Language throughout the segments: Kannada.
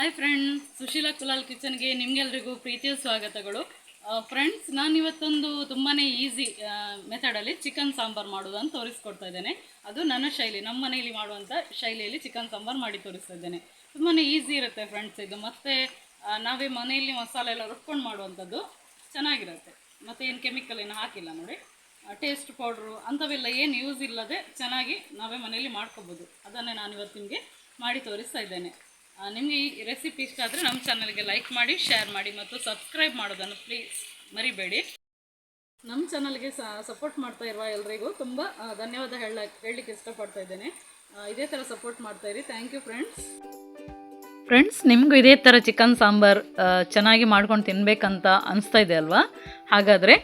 ಹಾಯ್ ಫ್ರೆಂಡ್ಸ್ ಸುಶೀಲಾ ಕುಲಾಲ್ ಕಿಚನ್ಗೆ ನಿಮಗೆಲ್ರಿಗೂ ಪ್ರೀತಿಯ ಸ್ವಾಗತಗಳು. ಫ್ರೆಂಡ್ಸ್ ನಾನು ಇವತ್ತೊಂದು ತುಂಬಾ ಈಸಿ ಮೆಥಡಲ್ಲಿ ಚಿಕನ್ ಸಾಂಬಾರ್ ಮಾಡೋದನ್ನು ತೋರಿಸ್ಕೊಡ್ತಾ ಇದ್ದೇನೆ. ಅದು ನನ್ನ ಶೈಲಿ ನಮ್ಮ ಮನೆಯಲ್ಲಿ ಮಾಡುವಂಥ ಶೈಲಿಯಲ್ಲಿ ಚಿಕನ್ ಸಾಂಬಾರ್ ಮಾಡಿ ತೋರಿಸ್ತಾ ಇದ್ದೇನೆ. ತುಂಬಾ ಈಸಿ ಇರುತ್ತೆ ಫ್ರೆಂಡ್ಸ್ ಇದು ಮತ್ತು ನಾವೇ ಮನೆಯಲ್ಲಿ ಮಸಾಲೆ ಎಲ್ಲ ರುಬ್ಕೊಂಡು ಮಾಡುವಂಥದ್ದು ಚೆನ್ನಾಗಿರುತ್ತೆ. ಮತ್ತು ಏನು ಕೆಮಿಕಲ್ ಏನು ಹಾಕಿಲ್ಲ ನೋಡಿ. ಟೇಸ್ಟ್ ಪೌಡ್ರು ಅಂಥವೆಲ್ಲ ಏನು ಯೂಸ್ ಇಲ್ಲದೆ ಚೆನ್ನಾಗಿ ನಾವೇ ಮನೆಯಲ್ಲಿ ಮಾಡ್ಕೋಬೋದು. ಅದನ್ನೇ ನಾನು ಇವತ್ತು ನಿಮಗೆ ಮಾಡಿ ತೋರಿಸ್ತಾ ಇದ್ದೇನೆ. ನಿಮಗೆ ಈ ರೆಸಿಪಿ ಇಷ್ಟ ಆದರೆ ನಮ್ಮ ಚಾನಲ್ಗೆ ಲೈಕ್ ಮಾಡಿ ಶೇರ್ ಮಾಡಿ ಮತ್ತು ಸಬ್ಸ್ಕ್ರೈಬ್ ಮಾಡೋದನ್ನು ಪ್ಲೀಸ್ ಮರಿಬೇಡಿ. ನಮ್ಮ ಚಾನಲ್ಗೆ ಸಪೋರ್ಟ್ ಮಾಡ್ತಾ ಇರುವ ಎಲ್ರಿಗೂ ತುಂಬ ಧನ್ಯವಾದ ಹೇಳ, ಹೇಳಲಿಕ್ಕೆ ಇಷ್ಟಪಡ್ತಾ ಇದ್ದೇನೆ. ಇದೇ ಥರ ಸಪೋರ್ಟ್ ಮಾಡ್ತಾ ಇರಿ. ಥ್ಯಾಂಕ್ ಯು ಫ್ರೆಂಡ್ಸ್ ಫ್ರೆಂಡ್ಸ್ ನಿಮಗೂ ಇದೇ ಥರ ಚಿಕನ್ ಸಾಂಬಾರ್ ಚೆನ್ನಾಗಿ ಮಾಡ್ಕೊಂಡು ತಿನ್ನಬೇಕಂತ ಅನಿಸ್ತಾ ಇದೆ ಅಲ್ವಾ? ಹಾಗಾದರೆ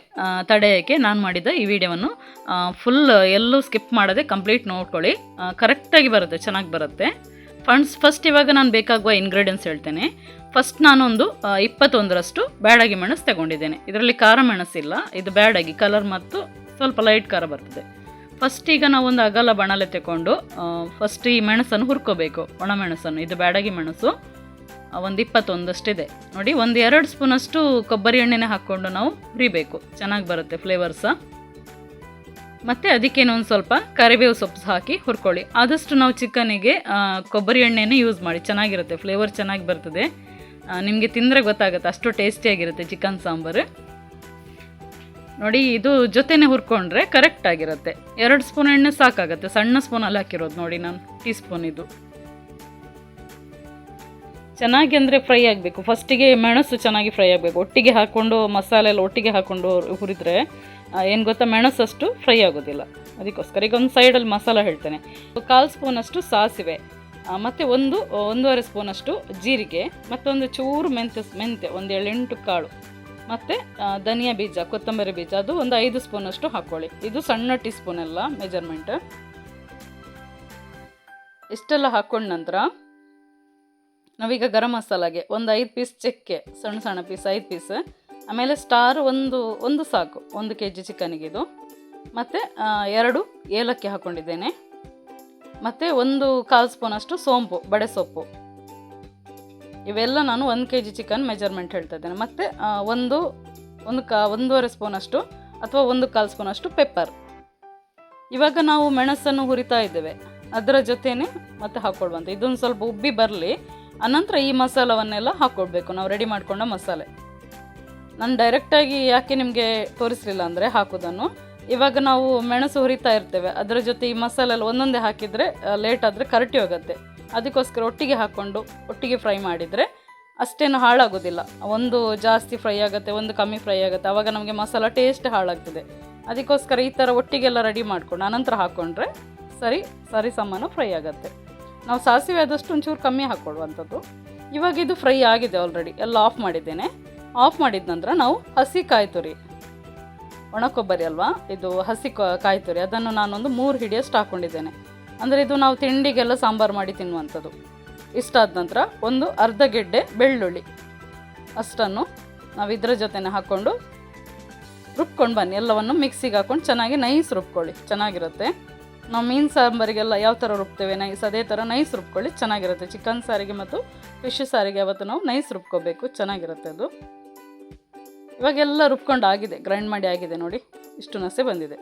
ತಡೆಯೋಕ್ಕೆ ನಾನು ಮಾಡಿದ ಈ ವಿಡಿಯೋವನ್ನು ಫುಲ್ ಎಲ್ಲೂ ಸ್ಕಿಪ್ ಮಾಡದೆ ಕಂಪ್ಲೀಟ್ ನೋಡ್ಕೊಳ್ಳಿ. ಕರೆಕ್ಟಾಗಿ ಬರುತ್ತೆ, ಚೆನ್ನಾಗಿ ಬರುತ್ತೆ. ಫಂಡ್ಸ್ ಫಸ್ಟ್ ಇವಾಗ ನಾನು ಬೇಕಾಗುವ ಇಂಗ್ರೀಡಿಯೆಂಟ್ಸ್ ಹೇಳ್ತೇನೆ. ಫಸ್ಟ್ ನಾನೊಂದು ಇಪ್ಪತ್ತೊಂದರಷ್ಟು ಬ್ಯಾಡಗಿ ಮೆಣಸು ತಗೊಂಡಿದ್ದೇನೆ. ಇದರಲ್ಲಿ ಖಾರ ಮೆಣಸಿಲ್ಲ, ಇದು ಬ್ಯಾಡಗಿ ಕಲರ್ ಮತ್ತು ಸ್ವಲ್ಪ ಲೈಟ್ ಖಾರ ಬರ್ತದೆ. ಫಸ್ಟ್ ಈಗ ನಾವೊಂದು ಅಗಲ ಬಣಲೆ ತಗೊಂಡು ಫಸ್ಟ್ ಈ ಮೆಣಸನ್ನು ಹುರ್ಕೋಬೇಕು, ಒಣ ಮೆಣಸನ್ನು, ಇದು ಬ್ಯಾಡಗಿ ಮೆಣಸು. ಒಂದು ಇಪ್ಪತ್ತೊಂದಷ್ಟಿದೆ. ನೋಡಿ, ಒಂದು ಎರಡು ಸ್ಪೂನಷ್ಟು ಕೊಬ್ಬರಿ ಎಣ್ಣೆನೇ ಹಾಕ್ಕೊಂಡು ನಾವು ಹುರಿಬೇಕು. ಚೆನ್ನಾಗಿ ಬರುತ್ತೆ ಫ್ಲೇವರ್ಸ ಮತ್ತು ಅದಕ್ಕೆ ಇನ್ನೊಂದು ಸ್ವಲ್ಪ ಕರಿಬೇವು ಸೊಪ್ಪು ಹಾಕಿ ಹುರ್ಕೊಳ್ಳಿ. ಆದಷ್ಟು ನಾವು ಚಿಕನಿಗೆ ಕೊಬ್ಬರಿ ಎಣ್ಣೆನೇ ಯೂಸ್ ಮಾಡಿ. ಚೆನ್ನಾಗಿರುತ್ತೆ ಫ್ಲೇವರ್ ಚೆನ್ನಾಗಿ ಬರ್ತದೆ. ನಿಮಗೆ ತಿಂದರೆ ಗೊತ್ತಾಗುತ್ತೆ, ಅಷ್ಟು ಟೇಸ್ಟಿಯಾಗಿರುತ್ತೆ ಚಿಕನ್ ಸಾಂಬಾರು. ನೋಡಿ, ಇದು ಜೊತೆನೇ ಹುರ್ಕೊಂಡ್ರೆ ಕರೆಕ್ಟ್ ಆಗಿರುತ್ತೆ. ಎರಡು ಸ್ಪೂನ್ ಎಣ್ಣೆ ಸಾಕಾಗುತ್ತೆ, ಸಣ್ಣ ಸ್ಪೂನಲ್ಲಿ ಹಾಕಿರೋದು ನೋಡಿ ನಾನು ಟೀ ಸ್ಪೂನ್ ಇದು. ಚೆನ್ನಾಗಿ ಅಂದರೆ ಫ್ರೈ ಆಗಬೇಕು. ಫಸ್ಟಿಗೆ ಮೆಣಸು ಚೆನ್ನಾಗಿ ಫ್ರೈ ಆಗಬೇಕು. ಒಟ್ಟಿಗೆ ಹಾಕ್ಕೊಂಡು ಮಸಾಲೆ ಎಲ್ಲ ಒಟ್ಟಿಗೆ ಹಾಕ್ಕೊಂಡು ಹುರಿದ್ರೆ ಏನು ಗೊತ್ತಾ? ಮೆಣಸಷ್ಟು ಫ್ರೈ ಆಗೋದಿಲ್ಲ. ಅದಕ್ಕೋಸ್ಕರ ಈಗ ಒಂದು ಸೈಡಲ್ಲಿ ಮಸಾಲ ಹೇಳ್ತೇನೆ. ಕಾಲು ಸ್ಪೂನಷ್ಟು ಸಾಸಿವೆ ಮತ್ತು ಒಂದು ಒಂದೂವರೆ ಸ್ಪೂನಷ್ಟು ಜೀರಿಗೆ ಮತ್ತೊಂದು ಚೂರು ಮೆಂತ್ಯ ಮೆಂತ್ಯ, ಒಂದು ಏಳೆಂಟು ಕಾಳು, ಮತ್ತು ಧನಿಯಾ ಬೀಜ, ಕೊತ್ತಂಬರಿ ಬೀಜ, ಅದು ಒಂದು ಐದು ಸ್ಪೂನಷ್ಟು ಹಾಕ್ಕೊಳ್ಳಿ ಇದು ಸಣ್ಣ ಟೀ ಸ್ಪೂನ್ ಎಲ್ಲ ಮೆಜರ್ಮೆಂಟ್ ಇಷ್ಟೆಲ್ಲ ಹಾಕ್ಕೊಂಡ ನಂತರ ನಾವೀಗ ಗರಂ ಮಸಾಲಾಗೆ ಒಂದು ಐದು ಪೀಸ್ ಚಕ್ಕೆ, ಸಣ್ಣ ಸಣ್ಣ ಪೀಸ್ ಐದು ಪೀಸ್ ಆಮೇಲೆ ಸ್ಟಾರ್ ಒಂದು ಒಂದು ಸಾಕು, ಒಂದು ಕೆ ಜಿ ಚಿಕನಿಗೆ ಇದು. ಮತ್ತು ಎರಡು ಏಲಕ್ಕಿ ಹಾಕ್ಕೊಂಡಿದ್ದೇನೆ ಮತ್ತು ಒಂದು ಕಾಲು ಸ್ಪೂನಷ್ಟು ಸೋಂಪು, ಬಡೆ ಸೊಪ್ಪು. ಇವೆಲ್ಲ ನಾನು ಒಂದು ಕೆ ಜಿ ಚಿಕನ್ ಮೆಜರ್ಮೆಂಟ್ ಹೇಳ್ತಾ ಇದ್ದೇನೆ. ಮತ್ತು ಒಂದು ಒಂದು ಕಾ, ಒಂದೂವರೆ ಸ್ಪೂನಷ್ಟು ಅಥವಾ ಒಂದು ಕಾಲು ಸ್ಪೂನಷ್ಟು ಪೆಪ್ಪರ್. ಇವಾಗ ನಾವು ಮೆಣಸನ್ನು ಹುರಿತಾ ಇದ್ದೇವೆ. ಅದರ ಜೊತೆಯೇ ಮತ್ತೆ ಹಾಕ್ಕೊಳ್ಬಂತ ಇದೊಂದು ಸ್ವಲ್ಪ ಉಬ್ಬಿ ಬರಲಿ. ಅನಂತರ ಈ ಮಸಾಲವನ್ನೆಲ್ಲ ಹಾಕ್ಕೊಳ್ಬೇಕು ನಾವು ರೆಡಿ ಮಾಡಿಕೊಂಡ ಮಸಾಲೆ. ನಾನು ಡೈರೆಕ್ಟಾಗಿ ಯಾಕೆ ನಿಮಗೆ ತೋರಿಸಲಿಲ್ಲ ಅಂದರೆ ಹಾಕೋದನ್ನು. ಇವಾಗ ನಾವು ಮೆಣಸು ಹುರಿತಾ ಇರ್ತೇವೆ. ಅದರ ಜೊತೆ ಈ ಮಸಾಲೆಲ್ಲ ಒಂದೊಂದೇ ಹಾಕಿದರೆ ಲೇಟ್ ಆದರೆ ಕರಟಿ ಹೋಗುತ್ತೆ. ಅದಕ್ಕೋಸ್ಕರ ಒಟ್ಟಿಗೆ ಹಾಕ್ಕೊಂಡು ಒಟ್ಟಿಗೆ ಫ್ರೈ ಮಾಡಿದರೆ ಅಷ್ಟೇನು ಹಾಳಾಗೋದಿಲ್ಲ. ಒಂದು ಜಾಸ್ತಿ ಫ್ರೈ ಆಗುತ್ತೆ, ಒಂದು ಕಮ್ಮಿ ಫ್ರೈ ಆಗುತ್ತೆ. ಆವಾಗ ನಮಗೆ ಮಸಾಲ ಟೇಸ್ಟ್ ಹಾಳಾಗ್ತದೆ. ಅದಕ್ಕೋಸ್ಕರ ಈ ಥರ ಒಟ್ಟಿಗೆಲ್ಲ ರೆಡಿ ಮಾಡ್ಕೊಂಡು ಆನಂತರ ಹಾಕ್ಕೊಂಡ್ರೆ ಸರಿ ಸರಿ ಸಾಮಾನು ಫ್ರೈ ಆಗುತ್ತೆ. ನಾವು ಸಾಸಿವೆ ಆದಷ್ಟು ಒಂಚೂರು ಕಮ್ಮಿ ಹಾಕ್ಕೊಳ್ಳುವಂಥದ್ದು ಇವಾಗ ಇದು ಫ್ರೈ ಆಗಿದೆ ಆಲ್ರೆಡಿ ಎಲ್ಲ ಆಫ್ ಮಾಡಿದ್ದೇನೆ. ಆಫ್ ಮಾಡಿದ ನಂತರ ನಾವು ಹಸಿ ಕಾಯಿ ತುರಿ. ಒಣ ಕೊಬ್ಬರಿ ಅಲ್ವಾ? ಇದು ಹಸಿ ಕಾಯಿ ತುರಿ. ಅದನ್ನು ನಾನೊಂದು ಮೂರು ಹಿಡಿಯಷ್ಟು ಹಾಕ್ಕೊಂಡಿದ್ದೇನೆ ಅಂದರೆ ಇದು ನಾವು ತಿಂಡಿಗೆಲ್ಲ ಸಾಂಬಾರು ಮಾಡಿ ತಿನ್ನುವಂಥದ್ದು. ಇಷ್ಟಾದ ನಂತರ ಒಂದು ಅರ್ಧ ಗೆಡ್ಡೆ ಬೆಳ್ಳುಳ್ಳಿ. ಅಷ್ಟನ್ನು ನಾವು ಇದರ ಜೊತೆನೆ ಹಾಕ್ಕೊಂಡು ರುಬ್ಕೊಂಡು ಬನ್ನಿ. ಎಲ್ಲವನ್ನು ಮಿಕ್ಸಿಗೆ ಹಾಕ್ಕೊಂಡು ಚೆನ್ನಾಗಿ ನೈಸ್ ರುಬ್ಕೊಳ್ಳಿ. ಚೆನ್ನಾಗಿರುತ್ತೆ. ನಾವು ಮೀನು ಸಾಂಬಾರಿಗೆಲ್ಲ ಯಾವ ಥರ ರುಬ್ತೇವೆ ನೈಸ್, ಅದೇ ಥರ ನೈಸ್ ರುಬ್ಕೊಳ್ಳಿ. ಚೆನ್ನಾಗಿರುತ್ತೆ. ಚಿಕನ್ ಸಾರಿಗೆ ಮತ್ತು ಫಿಶ್ ಸಾರಿಗೆ ಅವತ್ತು ನಾವು ನೈಸ್ ರುಬ್ಕೋಬೇಕು. ಚೆನ್ನಾಗಿರುತ್ತೆ ಅದು. ಇವಾಗೆಲ್ಲ ರುಬ್ಕೊಂಡು ಆಗಿದೆ ಗ್ರೈಂಡ್ ಮಾಡಿ ಆಗಿದೆ ನೋಡಿ. ಇಷ್ಟು ನಸೆ ಬಂದಿದೆ.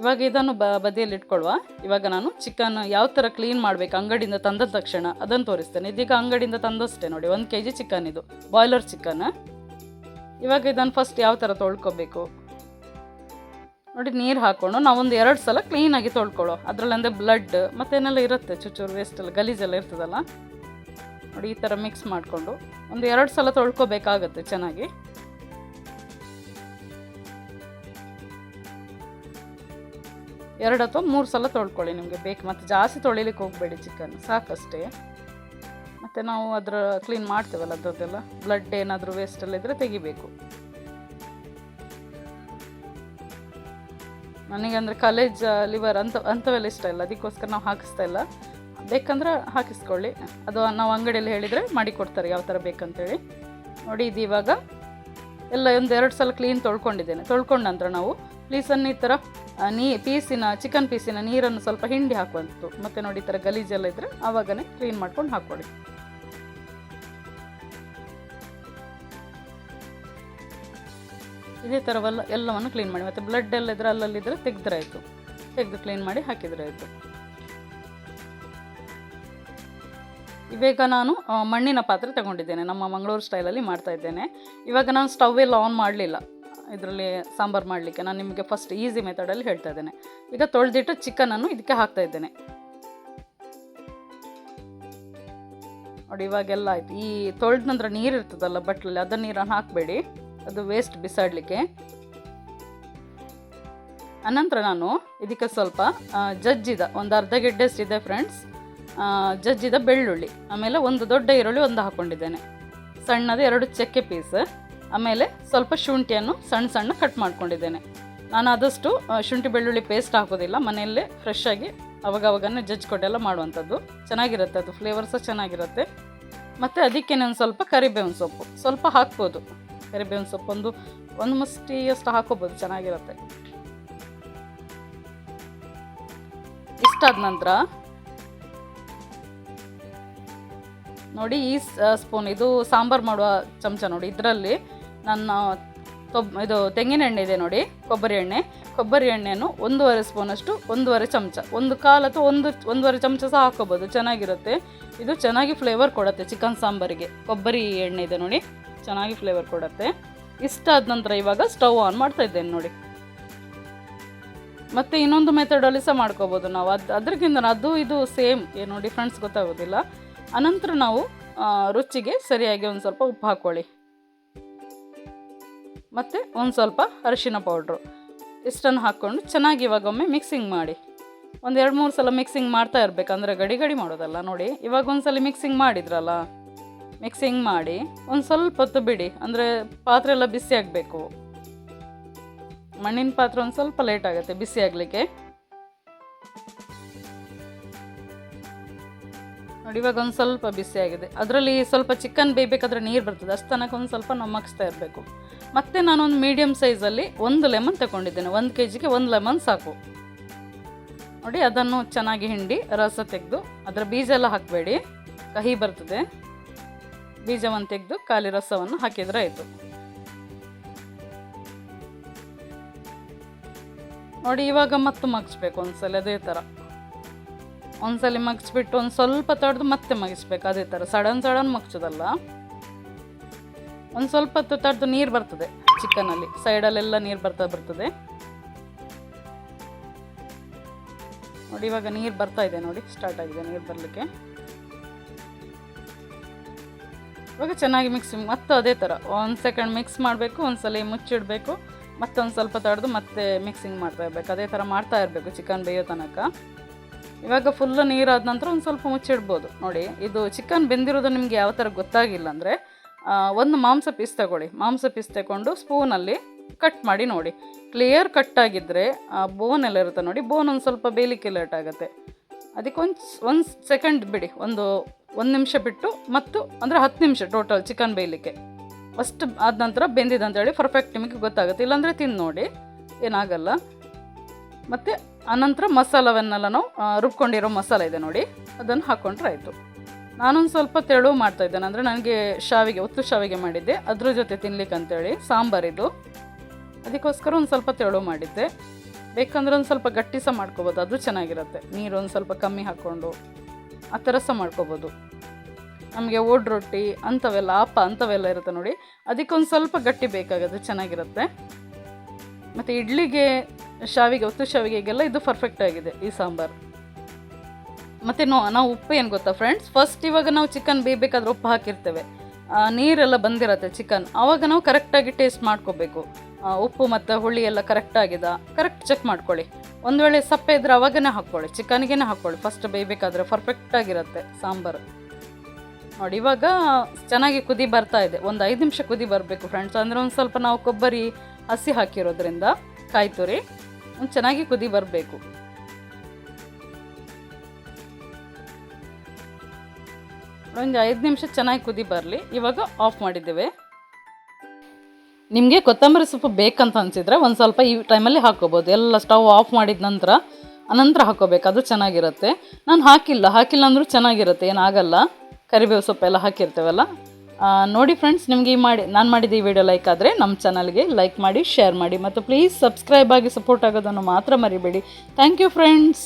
ಇವಾಗ ಇದನ್ನು ಬ, ಬದಿಯಲ್ಲಿ ಇಟ್ಕೊಳ್ಳುವ ಇವಾಗ ನಾನು ಚಿಕನ್ ಯಾವ ಥರ ಕ್ಲೀನ್ ಮಾಡಬೇಕು, ಅಂಗಡಿಯಿಂದ ತಂದ ತಕ್ಷಣ ಅದನ್ನು ತೋರಿಸ್ತೇನೆ. ಇದೀಗ ಅಂಗಡಿಯಿಂದ ತಂದಷ್ಟೇ ನೋಡಿ, ಒಂದು ಕೆ ಜಿ ಚಿಕನ್ ಇದು ಬಾಯ್ಲರ್ ಚಿಕನ್. ಇವಾಗ ಇದನ್ನು ಫಸ್ಟ್ ಯಾವ ಥರ ತೊಳ್ಕೊಬೇಕು? ನೋಡಿ, ನೀರು ಹಾಕ್ಕೊಂಡು ನಾವೊಂದು ಎರಡು ಸಲ ಕ್ಲೀನಾಗಿ ತೊಳ್ಕೊಳ್ಳೋ. ಅದರಲ್ಲಂದರೆ ಬ್ಲಡ್ ಮತ್ತೇನೆಲ್ಲ ಇರುತ್ತೆ, ಚುಚ್ಚೂರು ವೇಸ್ಟ್ ಎಲ್ಲ, ಗಲೀಜೆಲ್ಲ ಇರ್ತದಲ್ಲ? ನೋಡಿ, ಈ ಥರ ಮಿಕ್ಸ್ ಮಾಡಿಕೊಂಡು ಒಂದು ಎರಡು ಸಲ ತೊಳ್ಕೊಬೇಕಾಗತ್ತೆ ಚೆನ್ನಾಗಿ. ಎರಡು ಅಥವಾ ಮೂರು ಸಲ ತೊಳ್ಕೊಳ್ಳಿ ನಿಮಗೆ ಬೇಕು. ಮತ್ತು ಜಾಸ್ತಿ ತೊಳಿಲಿಕ್ಕೆ ಹೋಗಬೇಡಿ ಚಿಕನ್ ಸಾಕಷ್ಟೇ. ಮತ್ತು ನಾವು ಅದರ ಕ್ಲೀನ್ ಮಾಡ್ತೇವಲ್ಲ ಅದರದ್ದೆಲ್ಲ. ಬ್ಲಡ್ ಏನಾದರೂ ವೇಸ್ಟ್ ತೆಗಿಬೇಕು. ತೆಗಿಬೇಕು ನನಗಂದರೆ ಕಲೇಜ್ ಲಿವರ್ ಅಂತ ಅಂಥವೆಲ್ಲ ಇಷ್ಟ ಇಲ್ಲ. ಅದಕ್ಕೋಸ್ಕರ ನಾವು ಹಾಕಿಸ್ತಾ ಇಲ್ಲ. ಬೇಕಂದ್ರೆ ಹಾಕಿಸ್ಕೊಳ್ಳಿ. ಅದು ನಾವು ಅಂಗಡಿಯಲ್ಲಿ ಹೇಳಿದರೆ ಮಾಡಿಕೊಡ್ತಾರೆ ಯಾವ ಥರ ಬೇಕಂತೇಳಿ. ನೋಡಿ, ಇದು ಇವಾಗ ಎಲ್ಲ ಒಂದು ಎರಡು ಸಲ ಕ್ಲೀನ್ ತೊಳ್ಕೊಂಡಿದ್ದೇನೆ. ತೊಳ್ಕೊಂಡ ನಂತರ ನಾವು ಪ್ಲೀಸನ್ನು ಈ ಥರ ನೀ ಪೀಸಿನ ಚಿಕನ್ ಪೀಸಿನ ನೀರನ್ನು ಸ್ವಲ್ಪ ಹಿಂಡಿ ಹಾಕುವಂಥದ್ದು. ಮತ್ತು ನೋಡಿ, ಈ ಥರ ಗಲೀಜೆಲ್ಲ ಇದ್ದರೆ ಆವಾಗನೇ ಕ್ಲೀನ್ ಮಾಡ್ಕೊಂಡು ಹಾಕ್ಕೊಳ್ಳಿ. ಇದೇ ಥರವೆಲ್ಲ ಎಲ್ಲವನ್ನು ಕ್ಲೀನ್ ಮಾಡಿ. ಮತ್ತು ಬ್ಲಡ್ ಎಲ್ಲ ಇದ್ರೆ ಅಲ್ಲಲ್ಲಿದ್ದರೆ ತೆಗೆದ್ರಾಯಿತು ತೆಗೆದು ಕ್ಲೀನ್ ಮಾಡಿ ಹಾಕಿದ್ರಾಯಿತು ಇವಾಗ ನಾನು ಮಣ್ಣಿನ ಪಾತ್ರೆ ತಗೊಂಡಿದ್ದೇನೆ. ನಮ್ಮ ಮಂಗಳೂರು ಸ್ಟೈಲಲ್ಲಿ ಮಾಡ್ತಾ ಇದ್ದೇನೆ. ಇವಾಗ ನಾನು ಸ್ಟವ್ ಎಲ್ಲ ಆನ್ ಮಾಡಲಿಲ್ಲ. ಇದರಲ್ಲಿ ಸಾಂಬಾರು ಮಾಡಲಿಕ್ಕೆ. ನಾನು ನಿಮಗೆ ಫಸ್ಟ್ ಈಸಿ ಮೆಥಡಲ್ಲಿ ಹೇಳ್ತಾ ಇದ್ದೇನೆ. ಈಗ ತೊಳೆದಿಟ್ಟು ಚಿಕನನ್ನು ಇದಕ್ಕೆ ಹಾಕ್ತಾ ಇದ್ದೇನೆ. ನೋಡಿ, ಇವಾಗೆಲ್ಲ ಆಯ್ತು. ಈ ತೊಳೆದ ನಂತರ ನೀರು ಇರ್ತದಲ್ಲ ಬಟ್ಲಲ್ಲಿ, ಅದನ್ನ ನೀರನ್ನು ಹಾಕಬೇಡಿ. ಅದು ವೇಸ್ಟ್ ಬಿಸಾಡಲಿಕ್ಕೆ. ಅನಂತರ ನಾನು ಇದಕ್ಕೆ ಸ್ವಲ್ಪ ಜಜ್ಜಿದ, ಒಂದು ಅರ್ಧ ಗೆಡ್ಡೆಷ್ಟು ಇದೆ ಫ್ರೆಂಡ್ಸ್ ಜಜ್ಜಿದ ಬೆಳ್ಳುಳ್ಳಿ, ಆಮೇಲೆ ಒಂದು ದೊಡ್ಡ ಈರುಳ್ಳಿ ಒಂದು ಹಾಕ್ಕೊಂಡಿದ್ದೇನೆ ಸಣ್ಣದು ಎರಡು ಚಕ್ಕೆ ಪೀಸ್ ಆಮೇಲೆ ಸ್ವಲ್ಪ ಶುಂಠಿಯನ್ನು ಸಣ್ಣ ಸಣ್ಣ ಕಟ್ ಮಾಡ್ಕೊಂಡಿದ್ದೇನೆ. ನಾನು ಆದಷ್ಟು ಶುಂಠಿ ಬೆಳ್ಳುಳ್ಳಿ ಪೇಸ್ಟ್ ಹಾಕೋದಿಲ್ಲ, ಮನೆಯಲ್ಲೇ ಫ್ರೆಶ್ ಆಗಿ ಅವಾಗವಾಗನೇ ಜಜ್ ಕೊಟ್ಟೆಲ್ಲ ಮಾಡುವಂಥದ್ದು. ಚೆನ್ನಾಗಿರುತ್ತೆ ಅದು ಫ್ಲೇವರ್ ಸಹ ಚೆನ್ನಾಗಿರುತ್ತೆ. ಮತ್ತು ಅದಕ್ಕೆ ಒಂದು ಸ್ವಲ್ಪ ಕರಿಬೇವಿನ ಸೊಪ್ಪು, ಸ್ವಲ್ಪ ಹಾಕ್ಬೋದು. ಕರಿಬೇವಿನ ಸೊಪ್ಪು ಒಂದು ಒಂದು ಮುಷ್ಟಿಯಷ್ಟು ಹಾಕೋಬೋದು, ಚೆನ್ನಾಗಿರುತ್ತೆ. ಇಷ್ಟಾದ ನಂತರ ನೋಡಿ, ಈ ಸ್ಪೂನ್, ಇದು ಸಾಂಬಾರು ಮಾಡುವ ಚಮಚ ನೋಡಿ, ಇದರಲ್ಲಿ ನನ್ನ ತೊಬ್ ಇದು ತೆಂಗಿನ ಎಣ್ಣೆ ಇದೆ ನೋಡಿ, ಕೊಬ್ಬರಿ ಎಣ್ಣೆ. ಕೊಬ್ಬರಿ ಎಣ್ಣೆಯನ್ನು ಒಂದೂವರೆ ಸ್ಪೂನಷ್ಟು, ಒಂದೂವರೆ ಚಮಚ, ಒಂದು ಕಾಲು ಅಥವಾ ಒಂದು, ಒಂದೂವರೆ ಚಮಚ ಸಹ ಹಾಕೋಬೋದು, ಚೆನ್ನಾಗಿರುತ್ತೆ. ಇದು ಚೆನ್ನಾಗಿ ಫ್ಲೇವರ್ ಕೊಡುತ್ತೆ ಚಿಕನ್ ಸಾಂಬಾರಿಗೆ. ಕೊಬ್ಬರಿ ಎಣ್ಣೆ ಇದೆ ನೋಡಿ, ಚೆನ್ನಾಗಿ ಫ್ಲೇವರ್ ಕೊಡುತ್ತೆ. ಇಷ್ಟಾದ ನಂತರ ಇವಾಗ ಸ್ಟವ್ ಆನ್ ಮಾಡ್ತಾ ಇದ್ದೇನೆ ನೋಡಿ. ಮತ್ತು ಇನ್ನೊಂದು ಮೆಥಡಲ್ಲಿ ಸಹ ಮಾಡ್ಕೋಬೋದು ನಾವು. ಅದು ಅದಕ್ಕಿಂತ ಅದು, ಇದು ಸೇಮ್ ಏನು ಡಿಫ್ರೆನ್ಸ್ ಗೊತ್ತಾಗೋದಿಲ್ಲ. ಅನಂತರ ನಾವು ರುಚಿಗೆ ಸರಿಯಾಗಿ ಒಂದು ಸ್ವಲ್ಪ ಉಪ್ಪು ಹಾಕ್ಕೊಳ್ಳಿ ಮತ್ತು ಒಂದು ಸ್ವಲ್ಪ ಅರಿಶಿನ ಪೌಡ್ರು. ಇಷ್ಟನ್ನು ಹಾಕ್ಕೊಂಡು ಚೆನ್ನಾಗಿ ಇವಾಗೊಮ್ಮೆ ಮಿಕ್ಸಿಂಗ್ ಮಾಡಿ. ಒಂದು ಎರಡು ಮೂರು ಸಲ ಮಿಕ್ಸಿಂಗ್ ಮಾಡ್ತಾ ಇರಬೇಕು, ಅಂದರೆ ಗಡಿ ಗಡಿ ಮಾಡೋದಲ್ಲ, ನೋಡಿ. ಇವಾಗ ಒಂದು ಸಲ ಮಿಕ್ಸಿಂಗ್ ಮಾಡಿದ್ರಲ್ಲ? ಮಿಕ್ಸಿಂಗ್ ಮಾಡಿ ಒಂದು ಸ್ವಲ್ಪ ಹೊತ್ತು ಬಿಡಿ, ಅಂದರೆ ಪಾತ್ರೆ ಎಲ್ಲ ಬಿಸಿ ಆಗಬೇಕು ಮಣ್ಣಿನ ಪಾತ್ರೆ ಒಂದು ಸ್ವಲ್ಪ ಲೇಟ್ ಆಗುತ್ತೆ ಬಿಸಿ ಆಗಲಿಕ್ಕೆ ನೋಡಿ, ಇವಾಗ ಒಂದು ಸ್ವಲ್ಪ ಬಿಸಿ ಆಗಿದೆ. ಅದರಲ್ಲಿ ಸ್ವಲ್ಪ ಚಿಕನ್ ಬೇಯಬೇಕಾದ್ರೆ ನೀರು ಬರ್ತದೆ. ಅಷ್ಟು ತನಕ ಒಂದು ಸ್ವಲ್ಪ ನಮ್ಮಕ್ಸ್ತಾ ಇರಬೇಕು. ಮತ್ತು ನಾನೊಂದು ಮೀಡಿಯಮ್ ಸೈಜಲ್ಲಿ ಒಂದು ಲೆಮನ್ ತಗೊಂಡಿದ್ದೇನೆ ಒಂದು ಕೆ ಜಿಗೆ ಒಂದು ಲೆಮನ್ ಸಾಕು. ನೋಡಿ, ಅದನ್ನು ಚೆನ್ನಾಗಿ ಹಿಂಡಿ ರಸ ತೆಗೆದು ಅದರ ಬೀಜ ಎಲ್ಲ ಹಾಕಬೇಡಿ. ಕಹಿ ಬರ್ತದೆ. ಬೀಜವನ್ನು ತೆಗೆದು ಖಾಲಿ ರಸವನ್ನು ಹಾಕಿದರೆ ಆಯಿತು. ನೋಡಿ, ಇವಾಗ ಮತ್ತೆ ಮಗ್ಸ್ಬೇಕು ಒಂದ್ಸಲ ಅದೇ ಥರ ಒಂದ್ಸಲ ಮಗ್ಸ್ಬಿಟ್ಟು ಒಂದು ಸ್ವಲ್ಪ ತಡೆದು ಮತ್ತೆ ಮಗಿಸ್ಬೇಕು, ಅದೇ ಥರ ಸಡನ್ ಸಡನ್ ಮಗ್ಸೋದಲ್ಲ. ಒಂದು ಸ್ವಲ್ಪ ಹೊತ್ತು ತಡೆದು ನೀರು ಬರ್ತದೆ ಚಿಕನಲ್ಲಿ ಸೈಡಲ್ಲೆಲ್ಲ ನೀರು ಬರ್ತಾ ಬರ್ತದೆ. ನೋಡಿ, ಇವಾಗ ನೀರು ಬರ್ತಾ ಇದೆ ನೋಡಿ ಸ್ಟಾರ್ಟ್ ಆಗಿದೆ ನೀರು ಬರಲಿಕ್ಕೆ. ಇವಾಗ ಚೆನ್ನಾಗಿ ಮಿಕ್ಸ್ ಮತ್ತೆ ಅದೇ ಥರ ಒಂದು ಸೆಕೆಂಡ್ ಮಿಕ್ಸ್ ಮಾಡಬೇಕು, ಒಂದ್ಸಲ ಮುಚ್ಚಿಡಬೇಕು, ಮತ್ತೊಂದು ಸ್ವಲ್ಪ ತಡೆದು ಮತ್ತೆ ಮಿಕ್ಸಿಂಗ್ ಮಾಡ್ತಾ ಇರಬೇಕು. ಅದೇ ಥರ ಮಾಡ್ತಾ ಇರಬೇಕು ಚಿಕನ್ ಬೇಯೋ ತನಕ. ಇವಾಗ ಫುಲ್ ನೀರಾದ ನಂತರ ಒಂದು ಸ್ವಲ್ಪ ಮುಚ್ಚಿಡ್ಬೋದು. ನೋಡಿ, ಇದು ಚಿಕನ್ ಬೆಂದಿರೋದು ನಿಮಗೆ ಯಾವ ಥರ ಗೊತ್ತಾಗಿಲ್ಲ ಅಂದರೆ ಒಂದು ಮಾಂಸ ಪೀಸ್ ತಗೊಳ್ಳಿ. ಮಾಂಸ ಪೀಸ್ ತಗೊಂಡು ಸ್ಪೂನಲ್ಲಿ ಕಟ್ ಮಾಡಿ ನೋಡಿ. ಕ್ಲಿಯರ್ ಕಟ್ ಆಗಿದ್ದರೆ ಬೋನ್ ಎಲ್ಲ ಇರುತ್ತೆ ನೋಡಿ. ಬೋನ್ ಒಂದು ಸ್ವಲ್ಪ ಬೇಯಲಿಕ್ಕೆ ಲೇಟ್ ಆಗುತ್ತೆ. ಅದಕ್ಕೆ ಒಂದು ಒಂದು ಸೆಕೆಂಡ್ ಬಿಡಿ. ಒಂದು ಒಂದು ನಿಮಿಷ ಬಿಟ್ಟು ಮತ್ತು ಅಂದರೆ ಹತ್ತು ನಿಮಿಷ ಟೋಟಲ್ ಚಿಕನ್ ಬೇಯಲಿಕ್ಕೆ ಫಸ್ಟ್ ಆದ ನಂತರ ಬೆಂದಿದೆ ಅಂತೇಳಿ ಪರ್ಫೆಕ್ಟ್ ನಿಮಗೆ ಗೊತ್ತಾಗುತ್ತೆ. ಇಲ್ಲಾಂದರೆ ತಿಂದು ನೋಡಿ. ಏನಾಗಲ್ಲ. ಮತ್ತು ಆನಂತರ ಮಸಾಲವನ್ನೆಲ್ಲ ನಾವು ರುಬ್ಕೊಂಡಿರೋ ಮಸಾಲ ಇದೆ ನೋಡಿ, ಅದನ್ನು ಹಾಕ್ಕೊಂಡ್ರೆ ಆಯಿತು. ನಾನೊಂದು ಸ್ವಲ್ಪ ತೆಳು ಮಾಡ್ತಾ ಇದ್ದೇನೆ, ಅಂದರೆ ನನಗೆ ಶಾವಿಗೆ, ಒತ್ತು ಶಾವಿಗೆ ಮಾಡಿದ್ದೆ. ಅದ್ರ ಜೊತೆ ತಿನ್ಲಿಕ್ಕೆ ಅಂತೇಳಿ ಸಾಂಬಾರಿದು ಅದಕ್ಕೋಸ್ಕರ ಒಂದು ಸ್ವಲ್ಪ ತೆಳು ಮಾಡಿದ್ದೆ. ಬೇಕಂದ್ರೆ ಒಂದು ಸ್ವಲ್ಪ ಗಟ್ಟಿ ಸಹ ಮಾಡ್ಕೋಬೋದು, ಅದು ಚೆನ್ನಾಗಿರುತ್ತೆ. ನೀರು ಒಂದು ಸ್ವಲ್ಪ ಕಮ್ಮಿ ಹಾಕ್ಕೊಂಡು ಆ ಥರ ಸಹ ಮಾಡ್ಕೋಬೋದು. ನಮಗೆ ಓಡ್ ರೊಟ್ಟಿ ಅಂಥವೆಲ್ಲ, ಆಪ ಅಂಥವೆಲ್ಲ ಇರುತ್ತೆ ನೋಡಿ, ಅದಕ್ಕೊಂದು ಸ್ವಲ್ಪ ಗಟ್ಟಿ ಬೇಕಾಗುತ್ತೆ, ಚೆನ್ನಾಗಿರುತ್ತೆ. ಮತ್ತು ಇಡ್ಲಿಗೆ ಶಾವಿಗೆ, ಒತ್ತು ಶಾವಿಗೆಗೆಲ್ಲ ಇದು ಪರ್ಫೆಕ್ಟ್ ಆಗಿದೆ ಈ ಸಾಂಬಾರು. ಮತ್ತು ನೋ, ನಾವು ಉಪ್ಪು ಏನು ಗೊತ್ತಾ ಫ್ರೆಂಡ್ಸ್ ಫಸ್ಟ್ ಇವಾಗ ನಾವು ಚಿಕನ್ ಬೇಯಬೇಕಾದ್ರೆ ಉಪ್ಪು ಹಾಕಿರ್ತೇವೆ. ನೀರೆಲ್ಲ ಬಂದಿರತ್ತೆ ಚಿಕನ್ ಆವಾಗ ನಾವು ಕರೆಕ್ಟಾಗಿ ಟೇಸ್ಟ್ ಮಾಡ್ಕೋಬೇಕು. ಉಪ್ಪು ಮತ್ತು ಹುಳಿ ಎಲ್ಲ ಕರೆಕ್ಟ್ ಆಗಿದ? ಕರೆಕ್ಟ್ ಚೆಕ್ ಮಾಡ್ಕೊಳ್ಳಿ. ಒಂದು ವೇಳೆ ಸಪ್ಪೆ ಇದ್ರೆ ಅವಾಗನೇ ಹಾಕ್ಕೊಳ್ಳಿ. ಚಿಕನ್ಗೆ ಹಾಕ್ಕೊಳ್ಳಿ. ಫಸ್ಟ್ ಬೇಯಬೇಕಾದ್ರೆ ಪರ್ಫೆಕ್ಟ್ ಆಗಿರುತ್ತೆ ಸಾಂಬಾರು. ನೋಡಿ, ಇವಾಗ ಚೆನ್ನಾಗಿ ಕುದಿ ಬರ್ತಾ ಇದೆ. ಒಂದು ಐದು ನಿಮಿಷ ಕುದಿ ಬರಬೇಕು ಫ್ರೆಂಡ್ಸ್ ಅಂದರೆ ಒಂದು ಸ್ವಲ್ಪ ನಾವು ಕೊಬ್ಬರಿ ಹಸಿ ಹಾಕಿರೋದ್ರಿಂದ ಕಾಯಿ ತುರಿ ಒಂದು ಚೆನ್ನಾಗಿ ಕುದಿ ಬರಬೇಕು. ಒಂದು ಐದು ನಿಮಿಷ ಚೆನ್ನಾಗಿ ಕುದಿ ಬರಲಿ. ಇವಾಗ ಆಫ್ ಮಾಡಿದ್ದೇವೆ. ನಿಮಗೆ ಕೊತ್ತಂಬರಿ ಸೊಪ್ಪು ಬೇಕಂತ ಅನಿಸಿದ್ರೆ ಒಂದು ಸ್ವಲ್ಪ ಈ ಟೈಮಲ್ಲಿ ಹಾಕ್ಕೋಬೋದು ಎಲ್ಲ ಸ್ಟವ್ ಆಫ್ ಮಾಡಿದ ನಂತರ, ಅನಂತರ ಹಾಕ್ಕೋಬೇಕು ಅದು ಚೆನ್ನಾಗಿರುತ್ತೆ. ನಾನು ಹಾಕಿಲ್ಲ. ಹಾಕಿಲ್ಲ ಅಂದರೂ ಚೆನ್ನಾಗಿರುತ್ತೆ. ಏನಾಗಲ್ಲ ಕರಿಬೇವು ಸೊಪ್ಪೆಲ್ಲ ಹಾಕಿರ್ತೇವಲ್ಲ? ನೋಡಿ ಫ್ರೆಂಡ್ಸ್ ನಿಮಗೆ ಈ ಮಾಡಿ ನಾನು ಮಾಡಿದ ಈ ವಿಡಿಯೋ ಲೈಕ್ ಆದರೆ ನಮ್ಮ ಚಾನಲ್ಗೆ ಲೈಕ್ ಮಾಡಿ ಶೇರ್ ಮಾಡಿ, ಮತ್ತು ಪ್ಲೀಸ್ ಸಬ್ಸ್ಕ್ರೈಬ್ ಆಗಿ ಸಪೋರ್ಟ್ ಆಗೋದನ್ನು ಮಾತ್ರ ಮರಿಬೇಡಿ. Thank you friends